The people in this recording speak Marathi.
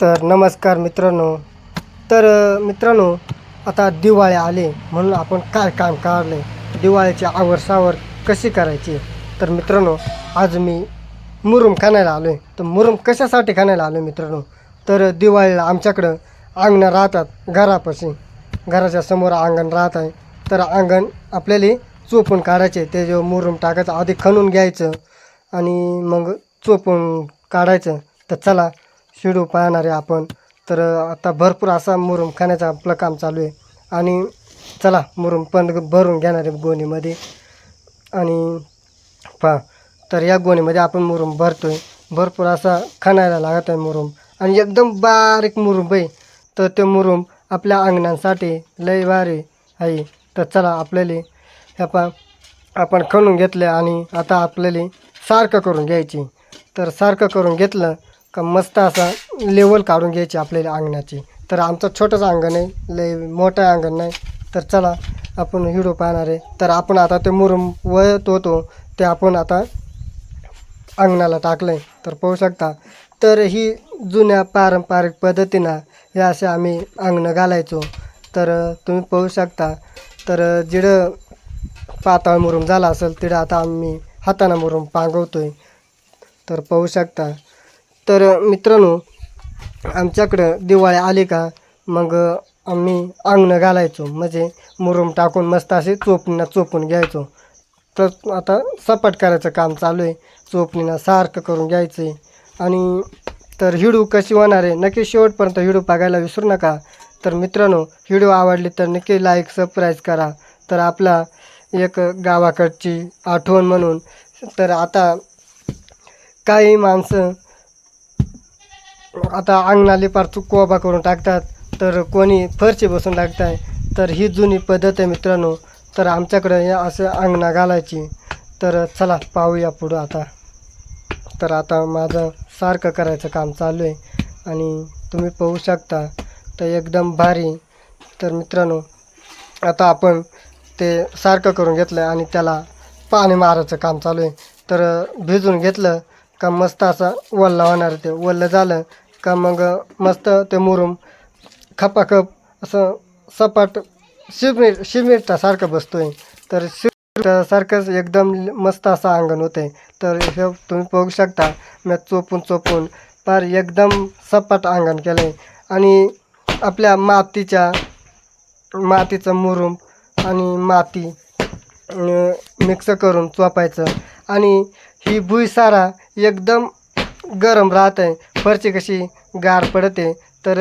तर नमस्कार मित्रांनो. तर मित्रांनो आता दिवाळी आले म्हणून आपण काय काम काढले दिवाळीची आवरसावर कशी करायची? तर मित्रांनो आज मी मुरुम खाण्याला आलो आहे तर मुरुम कशासाठी खाण्याला आलो आहे मित्रांनो? तर दिवाळीला आमच्याकडं अंगणं राहतात घरापाशी. घराच्या समोर अंगण राहत आहे. तर अंगण आपल्याला चोपून काढायचे. ते जो मुरुम टाकायचं आधी खणून घ्यायचं आणि मग चोपून काढायचं. तर चला शिडू पाहणारे आपण. तर आता भरपूर असा मुरुम खाण्याचं आपलं काम चालू आहे. आणि चला मुरुम पण भरून घेणार आहे गोणीमध्ये. आणि पहा तर या गोणीमध्ये आपण मुरुम भरतोय. भरपूर असा खाणायला लागत आहे मुरुम. आणि एकदम बारीक मुरुम आहे. तर ते मुरुम आपल्या अंगणांसाठी लय भारी आहे. तर चला आपल्याला ह्या पा आपण खणून घेतलं आणि आता आपल्याला सारखं करून घ्यायची. तर सारखं करून घेतलं का मस्त असा लेवल काढून घ्यायची आपल्याला अंगणाची. तर आमचं छोटंच अंगण आहे लय मोठं अंगण नाही. तर चला आपण व्हिडिओ पाहणार आहे. तर आपण आता ते मुरुम वळत होतो ते आपण आता अंगणाला टाकलं आहे तर पाहू शकता. तर ही जुन्या पारंपरिक पद्धतीनं हे असे आम्ही अंगणं घालायचो. तर तुम्ही पाहू शकता. तर जिडं पाताळ मुरुम झाला असेल तिथं आता आम्ही हातानं मुरुम आहे तर पाहू शकता. तर मित्रांनो आमच्याकडं दिवाळी आली का मग आम्ही अंगणं घालायचो. म्हणजे मुरुम टाकून मस्त असे चोपणीनं चोपून घ्यायचो. तर आता सपाट करायचं काम चालू आहे. चोपणीनं सारखं करून घ्यायचं. आहे आणि तर हिडू कशी होणार आहे नक्की शेवटपर्यंत हिडू बघायला विसरू नका. तर मित्रांनो व्हिडिओ आवडली तर नक्की लाईक सबस्क्राईब करा. तर आपला एक गावाकडची आठवण म्हणून. तर आता काही माणसं आता अंगणाले पार कोबा करून टाकतात. तर कोणी फरशी बसून टाकताय तर ही जुनी पद्धत आहे मित्रांनो. तर आमच्याकडं असं अंगणा घालायची. तर चला पाहूया पुढं आता. तर आता माझं सारखं करायचं काम चालू आहे. आणि तुम्ही पाहू शकता तर एकदम भारी. तर मित्रांनो आता आपण ते सारखं करून घेतलं आणि त्याला पाणी मारायचं काम चालू आहे. तर भिजून घेतलं का मस्त असं वल्ला होणार ते. वल्लं झालं का मग मस्त ते मुरुम खपाखप असं सपाट शिमिट बसतो आहे तर शिमिटासारखंच एकदम मस्त असं अंगण होतं आहे तर हे तुम्ही बघू शकता मी चोपून चोपून फार एकदम सपाट अंगण केलं आहे आणि आपल्या मातीच्या मातीचं मुरुम आणि माती मिक्स करून चोपायचं. आणि ही भुईसारा एकदम गरम राहत आहे फरची कशी गार पडते तर